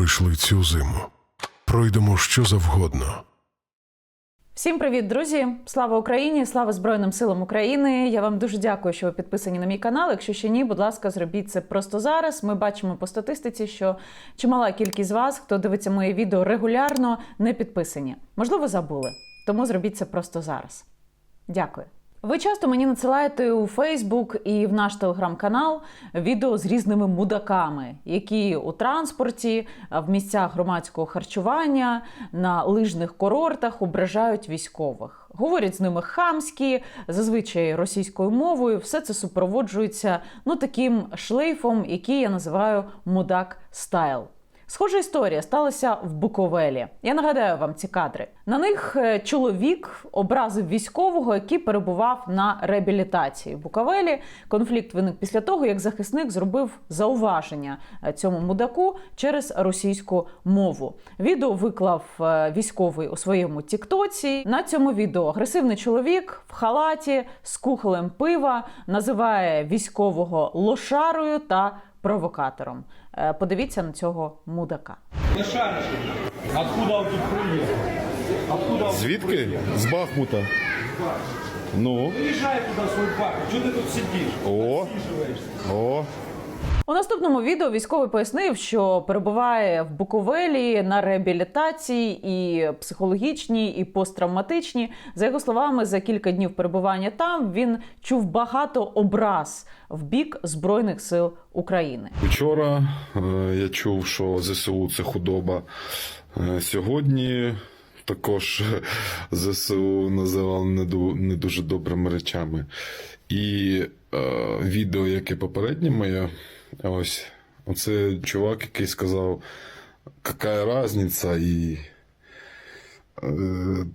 пройшли цю зиму. Пройдемо що завгодно. Всім привіт, друзі! Слава Україні! Слава Збройним силам України! Я вам дуже дякую, що ви підписані на мій канал. Якщо ще ні, будь ласка, зробіть це просто зараз. Ми бачимо по статистиці, що чимала кількість з вас, хто дивиться мої відео регулярно, не підписані. Можливо, забули. Тому зробіть це просто зараз. Дякую. Ви часто мені надсилаєте у Фейсбук і в наш телеграм-канал відео з різними мудаками, які у транспорті, в місцях громадського харчування, на лижних курортах ображають військових. Говорять з ними хамські, зазвичай російською мовою. Все це супроводжується ну таким шлейфом, який я називаю мудак стайл. Схожа історія сталася в Буковелі. Я нагадаю вам ці кадри. На них е, чоловік образив військового, який перебував на реабілітації. В Буковелі конфлікт виник після того, як захисник зробив зауваження е, цьому мудаку через російську мову. Відео виклав е, військовий у своєму тіктоці. На цьому відео агресивний чоловік в халаті з кухолем пива називає військового лошарою та провокатором. Е, Подивіться на цього мудака. Не шаришь. Откуда он тут он? Звідки? З Бахмута. Ну, Виїжджай туди свою парк. Что ты тут сидиш? о, о. У наступному відео військовий пояснив, що перебуває в Буковелі на реабілітації і психологічній, і посттравматичній. За його словами, за кілька днів перебування там він чув багато образ в бік збройних сил України. Вчора е, я чув, що ЗСУ це худоба. Е, Сьогодні також ЗСУ називали не, ду- не дуже добрими речами. І е, відео, яке попереднє моє, ось, оце чувак, який сказав, яка різниця, і е,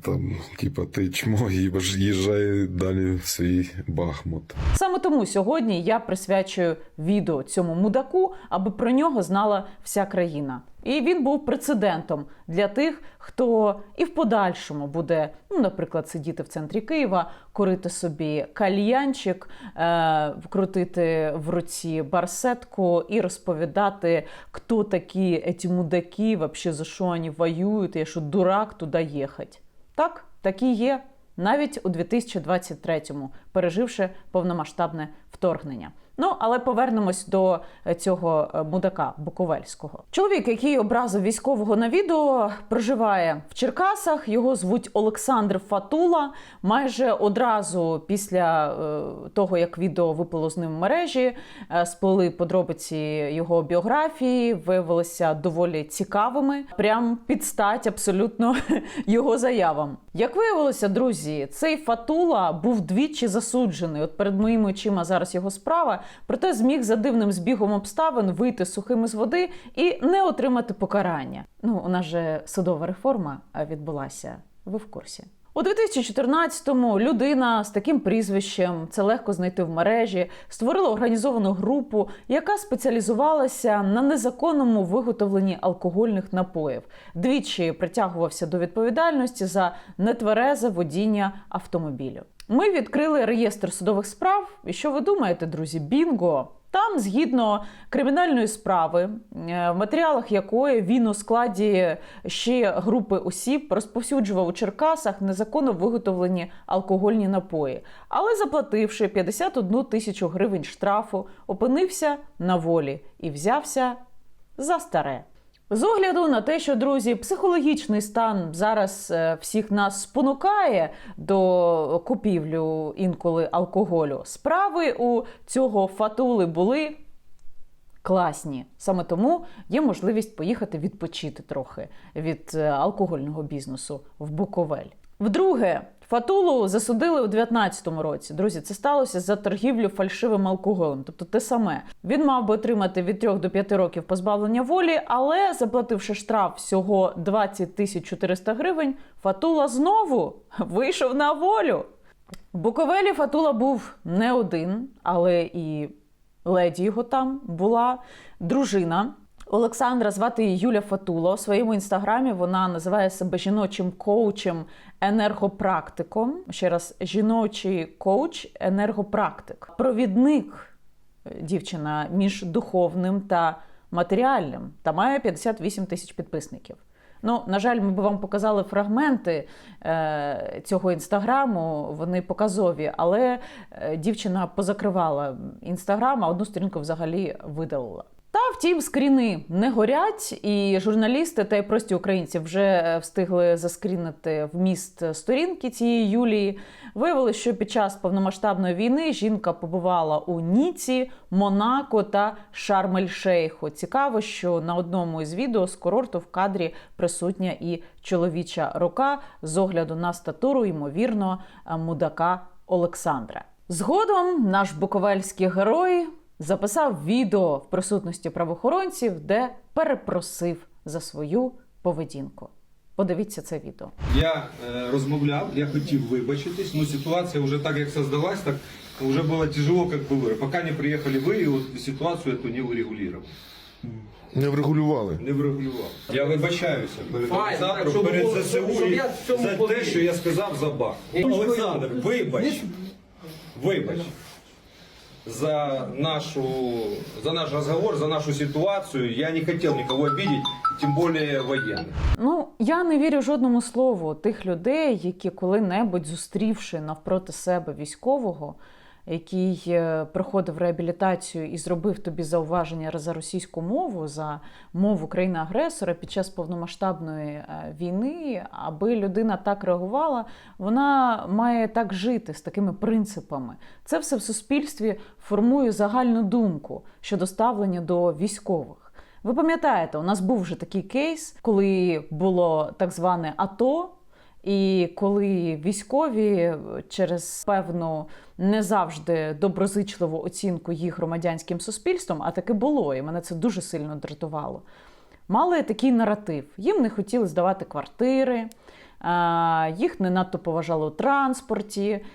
там, типа, ти чмо, і їжджай далі в свій Бахмут. Саме тому сьогодні я присвячую відео цьому мудаку, аби про нього знала вся країна. І він був прецедентом для тих, хто і в подальшому буде, ну, наприклад, сидіти в центрі Києва, курити собі кальянчик, е- крутити в руці барсетку і розповідати, хто такі ці мудаки, вообще за що вони воюють, я що дурак туди їхати. Так, такі є навіть у 2023-му, переживши повномасштабне вторгнення. Ну, але повернемось до е, цього е, мудака Буковельського. Чоловік, який образив військового на відео, проживає в Черкасах. Його звуть Олександр Фатула. Майже одразу після е, того, як відео випало з ним в мережі, сплили подробиці його біографії, виявилися доволі цікавими. Прям під стать абсолютно його заявам. Як виявилося, друзі, цей Фатула був двічі засуджений. От перед моїми очима зараз його справа, проте зміг за дивним збігом обставин вийти сухим із води і не отримати покарання. Ну, у нас же судова реформа відбулася. Ви в курсі. У 2014-му людина з таким прізвищем, це легко знайти в мережі, створила організовану групу, яка спеціалізувалася на незаконному виготовленні алкогольних напоїв. Двічі притягувався до відповідальності за нетверезе водіння автомобілю. Ми відкрили реєстр судових справ. І що ви думаєте, друзі? Бінго! Там, згідно кримінальної справи, е, в матеріалах якої він у складі ще групи осіб розповсюджував у Черкасах незаконно виготовлені алкогольні напої, але заплативши 51 тисячу гривень штрафу, опинився на волі і взявся за старе. З огляду на те, що друзі, психологічний стан зараз е, всіх нас спонукає до купівлю інколи алкоголю. Справи у цього фатули були класні. Саме тому є можливість поїхати відпочити трохи від е, алкогольного бізнесу в Буковель. Вдруге, Фатулу засудили у 19-му році. Друзі, це сталося за торгівлю фальшивим алкоголем, тобто те саме. Він мав би отримати від 3 до 5 років позбавлення волі, але заплативши штраф всього 20 тисяч 400 гривень, Фатула знову вийшов на волю. В Буковелі Фатула був не один, але і леді його там була дружина. Олександра звати Юля Фатула. У своєму інстаграмі вона називає себе жіночим коучем енергопрактиком. Ще раз, жіночий коуч, енергопрактик, провідник е, дівчина між духовним та матеріальним та має 58 тисяч підписників. Ну, на жаль, ми б вам показали фрагменти е, цього інстаграму. Вони показові, але е, дівчина позакривала інстаграм, а одну сторінку взагалі видалила. Та втім, скріни не горять, і журналісти та й прості українці вже е, встигли заскрінити вміст сторінки цієї Юлії. Виявилося, що під час повномасштабної війни жінка побувала у Ніці, Монако та Шарм-ель-Шейху. Цікаво, що на одному із відео з курорту в кадрі присутня і чоловіча рука з огляду на статуру, ймовірно, мудака Олександра. Згодом наш буковельський герой записав відео в присутності правоохоронців, де перепросив за свою поведінку. Подивіться це відео. Я е, розмовляв, я хотів вибачитись, но ситуація вже так, як создалась, так вже було тяжело, як би вирішити. Поки не приїхали ви, і от ситуацію эту не урегулювали. Не врегулювали. Не врегулював. Я вибачаюся перед Файн, Олександром, так, щоб перед було- ЗСУ щоб і я в цьому за те, повірив. що я сказав за бак. Олександр, вибач. Вибач. За нашу, за наш разговор, за нашу ситуацию. Я не хотел никого обидеть, тем более военных. Ну, я не вірю жодному слову тих людей, які коли-небудь зустрівши навпроти себе військового, який е, проходив реабілітацію і зробив тобі зауваження за російську мову, за мову країни-агресора під час повномасштабної е, війни, аби людина так реагувала, вона має так жити з такими принципами. Це все в суспільстві формує загальну думку щодо ставлення до військових. Ви пам'ятаєте, у нас був вже такий кейс, коли було так зване АТО. І коли військові через певну не завжди доброзичливу оцінку їх громадянським суспільством, а таке було, і мене це дуже сильно дратувало. Мали такий наратив. Їм не хотіли здавати квартири, їх не надто поважали у транспорті.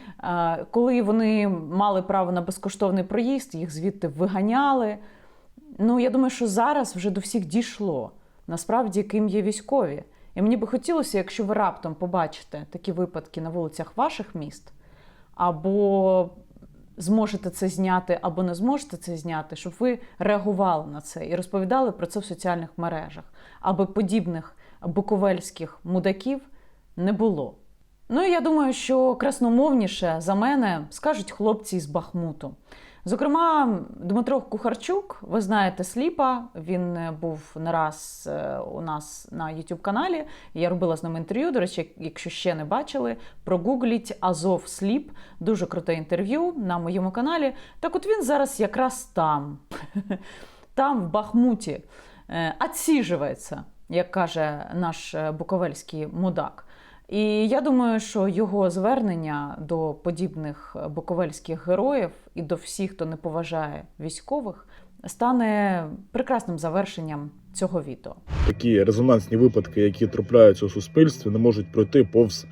Коли вони мали право на безкоштовний проїзд, їх звідти виганяли. Ну, я думаю, що зараз вже до всіх дійшло. Насправді, ким є військові. І мені би хотілося, якщо ви раптом побачите такі випадки на вулицях ваших міст, або зможете це зняти, або не зможете це зняти, щоб ви реагували на це і розповідали про це в соціальних мережах, аби подібних буковельських мудаків не було. Ну і я думаю, що красномовніше за мене скажуть хлопці з Бахмуту. Зокрема, Дмитро Кухарчук, ви знаєте Сліпа. Він е, був не раз е, у нас на youtube каналі. Я робила з ним інтерв'ю. До речі, якщо ще не бачили, прогугліть Азов Сліп. Дуже круте інтерв'ю на моєму каналі. Так, от він зараз якраз там, там, в Бахмуті, е, отсіжується, як каже наш буковельський мудак. І я думаю, що його звернення до подібних буковельських героїв і до всіх, хто не поважає військових, стане прекрасним завершенням цього відео. такі резонансні випадки, які трапляються у суспільстві, не можуть пройти повз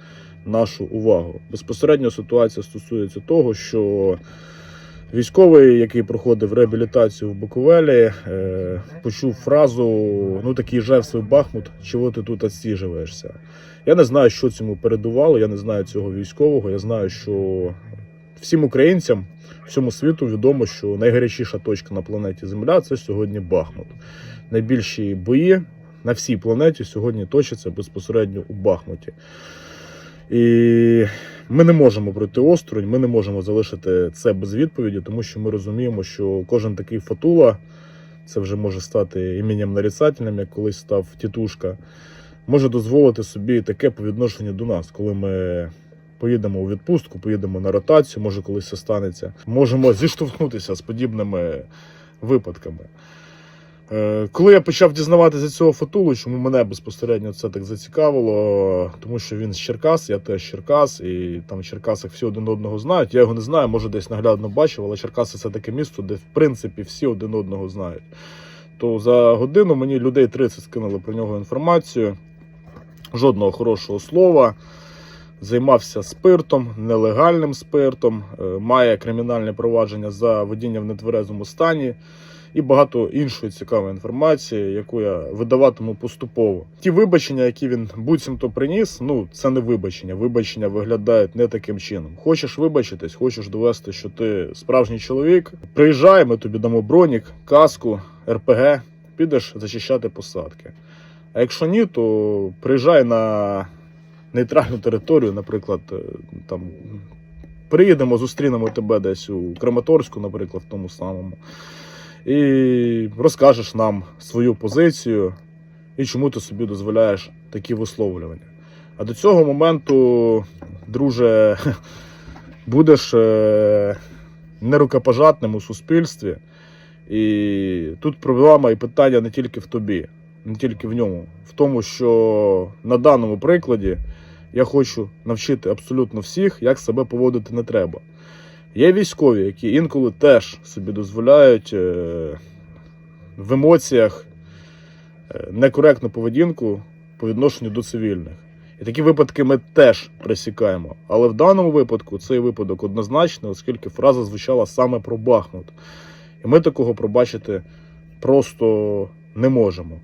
нашу увагу. Безпосередньо ситуація стосується того, що військовий, який проходив реабілітацію в Буковелі, е, почув фразу: ну такий же Бахмут, чого ти тут відсіжуєшся? Я не знаю, що цьому передувало. Я не знаю цього військового. Я знаю, що всім українцям, всьому світу відомо, що найгарячіша точка на планеті Земля це сьогодні Бахмут найбільші бої на всій планеті сьогодні точаться безпосередньо у Бахмуті. І ми не можемо пройти осторонь, ми не можемо залишити це без відповіді, тому що ми розуміємо, що кожен такий фатула, це вже може стати іменем нарицательним, як колись став тітушка, може дозволити собі таке по відношенню до нас, коли ми. Поїдемо у відпустку, поїдемо на ротацію, може колись це станеться. Можемо зіштовхнутися з подібними випадками. Е, Коли я почав дізнаватися цього фатулу, чому мене безпосередньо це так зацікавило, тому що він з Черкас, я теж Черкас, і там в Черкасах всі один одного знають. Я його не знаю, може десь наглядно бачив, але Черкаси це таке місто, де в принципі всі один одного знають. То за годину мені людей 30 скинули про нього інформацію. Жодного хорошого слова. Займався спиртом, нелегальним спиртом, е, має кримінальне провадження за водіння в нетверезому стані і багато іншої цікавої інформації, яку я видаватиму поступово. Ті вибачення, які він буцімто приніс, ну це не вибачення. Вибачення виглядають не таким чином. Хочеш вибачитись, хочеш довести, що ти справжній чоловік. Приїжджай, ми тобі дамо бронік, каску, РПГ. підеш зачищати посадки. А якщо ні, то приїжджай на нейтральну територію, наприклад, е, там приїдемо, зустрінемо тебе десь у Краматорську, наприклад, в тому самому, і розкажеш нам свою позицію і чому ти собі дозволяєш такі висловлювання. А до цього моменту, друже, будеш е, нерукопожатним у суспільстві. І тут проблема і питання не тільки в тобі, не тільки в ньому, в тому, що на даному прикладі я хочу навчити абсолютно всіх, як себе поводити не треба. Є військові, які інколи теж собі дозволяють е, в емоціях е, некоректну поведінку по відношенню до цивільних. І такі випадки ми теж пресікаємо. Але в даному випадку цей випадок однозначний, оскільки фраза звучала саме про Бахмут. І ми такого пробачити просто не можемо.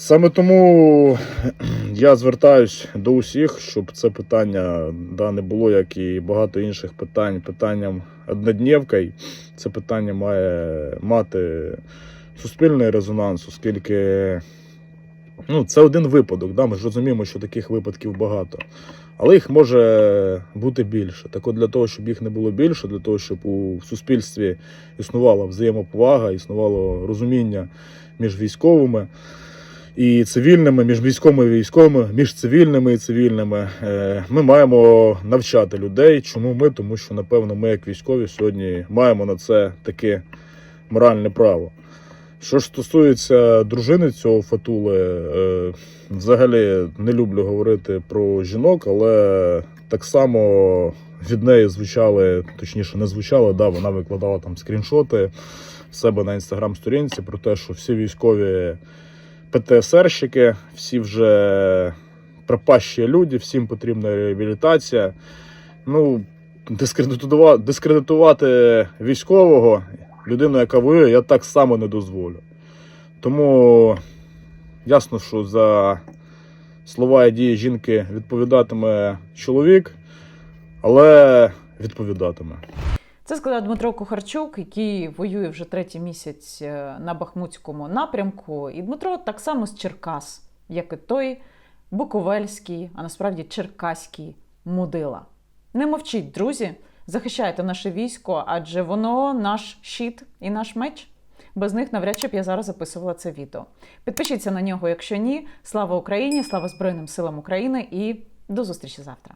Саме тому я звертаюсь до усіх, щоб це питання да, не було, як і багато інших питань, питанням однодневкою. Це питання має мати суспільний резонанс, оскільки ну, це один випадок. Да? Ми ж розуміємо, що таких випадків багато. Але їх може бути більше. Так от для того, щоб їх не було більше, для того, щоб у суспільстві існувала взаємоповага, існувало розуміння між військовими і цивільними, між військовими і військовими, між цивільними і цивільними. е, Ми маємо навчати людей. Чому ми? Тому що, напевно, ми, як військові, сьогодні маємо на це таке моральне право. Що ж стосується дружини цього фатули, е, взагалі не люблю говорити про жінок, але так само від неї звучали, точніше, не звучали, да, вона викладала там скріншоти в себе на інстаграм-сторінці про те, що всі військові ПТСРщики, всі вже пропащі люди, всім потрібна реабілітація. Ну, дискредитувати, військового, людину, яка воює, я так само не дозволю. Тому ясно, що за слова і дії жінки відповідатиме чоловік, але відповідатиме. Це сказав Дмитро Кухарчук, який воює вже третій місяць е, на Бахмутському напрямку. І Дмитро так само з Черкас, як і той Буковельський, а насправді Черкаський мудила. Не мовчіть, друзі, захищайте наше військо, адже воно наш щит і наш меч. Без них навряд чи б я зараз записувала це відео. Підпишіться на нього, якщо ні. Слава Україні, слава Збройним силам України і до зустрічі завтра.